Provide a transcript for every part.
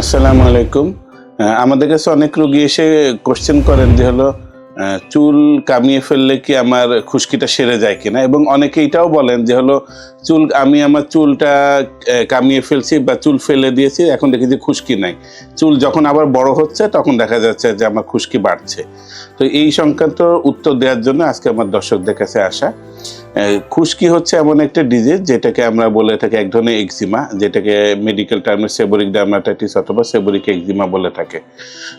আসসালামু আলাইকুম। আমাদের কাছে অনেক রোগী এসে কোশ্চেন করেন যে হলো চুল কামিয়ে ফেললে কি আমার খুশকিটা সেরে যায় কিনা? এবং অনেকে এটাও বলেন যে হলো, চুল, আমি আমার চুলটা কামিয়ে ফেলছি বা চুল ফেলে দিয়েছি, এখন দেখি যে খুশকি নাই। চুল যখন আবার বড় হচ্ছে, তখন দেখা যাচ্ছে যে আমার খুশকি বাড়ছে। তো এই সংক্রান্ত উত্তর দেওয়ার জন্য আজকে আমার দর্শকদের কাছে আসা। খুশকি হচ্ছে এমন একটা ডিজিজ যেটাকে আমরা বলে থাকি এক ধরনের এক্সিমা যেটাকে মেডিকেল টার্মে সেবরিক ডার্মাটাইটিস অথবা সেবরিক এক্সিমা বলে থাকে।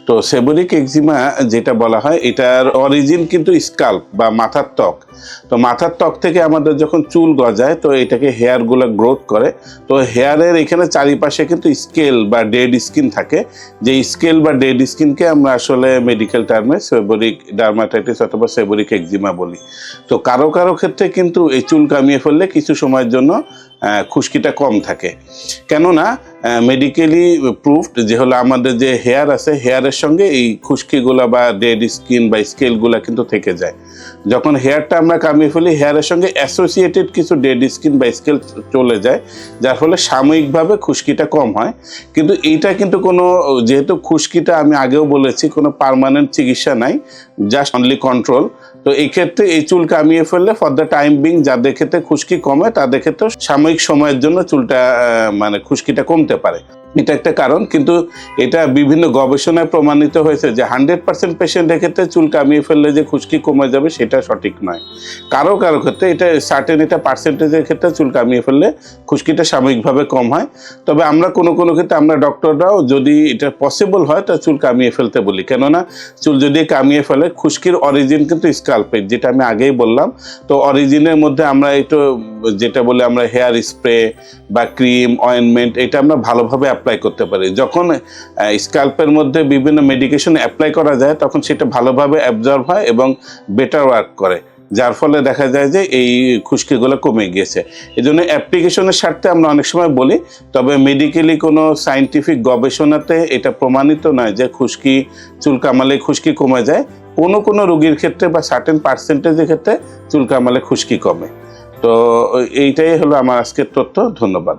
তো সেবরিক এক্সিমা যেটা বলা হয়, এটার অরিজিন কিন্তু স্কাল্প বা মাথার ত্বক। তো মাথার ত্বক থেকে আমাদের যখন চুল গজায়, তো এটাকে হেয়ারগুলো গ্রোথ করে। তো হেয়ারের এখানে চারিপাশে কিন্তু স্কেল বা ডেড স্কিন থাকে। যে স্কেল বা ডেড স্কিনকে আমরা আসলে মেডিকেল টার্মে সেবরিক ডার্মাটাইটিস অথবা সেবরিক এক্সিমা বলি। তো কারও কারও ক্ষেত্রে কিন্তু এই চুল কামিয়ে ফেললে কিছু সময়ের জন্য খুশকিটা কম থাকে। কেননা মেডিকেলি প্রুফড যে হলো আমাদের যে হেয়ার আছে হেয়ারের সঙ্গে এই খুশকিগুলা বা ডেড স্কিন বা স্কেলগুলা কিন্তু থেকে যায়। যখন হেয়ারটা আমরা কামিয়ে ফেলি হেয়ারের সঙ্গে অ্যাসোসিয়েটেড কিছু ডেড স্কিন বা স্কেল চলে যায়, যার ফলে সাময়িকভাবে খুশকিটা কম হয়। কিন্তু এইটা কিন্তু কোনো, যেহেতু খুশকিটা আমি আগেও বলেছি, কোনো পার্মানেন্ট চিকিৎসা নাই জাস্ট অনলি কন্ট্রোল তো এই ক্ষেত্রে এই চুল কামিয়ে ফেললে ফর দ্য টাইম বিং যাদের ক্ষেত্রে খুশকি কমে, তাদের ক্ষেত্রে সাময়িক সময়ের জন্য চুলটা মানে খুশকিটা কমতে পারে। এটা একটা কারণ, কিন্তু এটা বিভিন্ন গবেষণায় প্রমাণিত হয়েছে যে হান্ড্রেড পার্সেন্ট পেশেন্টের ক্ষেত্রে চুল কামিয়ে ফেললে যে খুশকি কমে যাবে সেটা সঠিক নয়। কারও কারও ক্ষেত্রে এটা সার্টেন এটা পার্সেন্টেজের ক্ষেত্রে চুল কামিয়ে ফেললে খুশকিটা সাময়িকভাবে কম হয়। তবে আমরা কোনো কোনো ক্ষেত্রে আমরা ডক্টররাও যদি এটা পসিবল হয়, তা চুল কামিয়ে ফেলতে বলি। কেননা চুল যদি কামিয়ে ফেলে, খুশকির অরিজিন কিন্তু স্কাল্পের যেটা আমি আগেই বললাম। তো অরিজিনের মধ্যে আমরা একটু, যেটা বলে আমরা হেয়ার স্প্রে বা ক্রিম অয়েনমেন্ট এটা আমরা ভালোভাবে অ্যাপ্লাই করতে পারি। যখন স্কাল্পের মধ্যে বিভিন্ন মেডিকেশন অ্যাপ্লাই করা যায়, তখন সেটা ভালোভাবে অ্যাবজর্ব হয় এবং বেটার ওয়ার্ক করে। যার ফলে দেখা যায় যে এই খুশকিগুলো কমে গিয়েছে। এই জন্য অ্যাপ্লিকেশনের স্বার্থে আমরা অনেক সময় বলি, তবে মেডিকেলি কোনো সায়েন্টিফিক গবেষণাতে এটা প্রমাণিত নয় যে খুশকি চুল কামালে খুশকি কমে যায়। কোনো কোনো রোগীর ক্ষেত্রে বা সার্টেন পার্সেন্টেজের ক্ষেত্রে চুল কামালে খুশকি কমে। তো এইটাই হলো আমার আজকের তথ্য। ধন্যবাদ।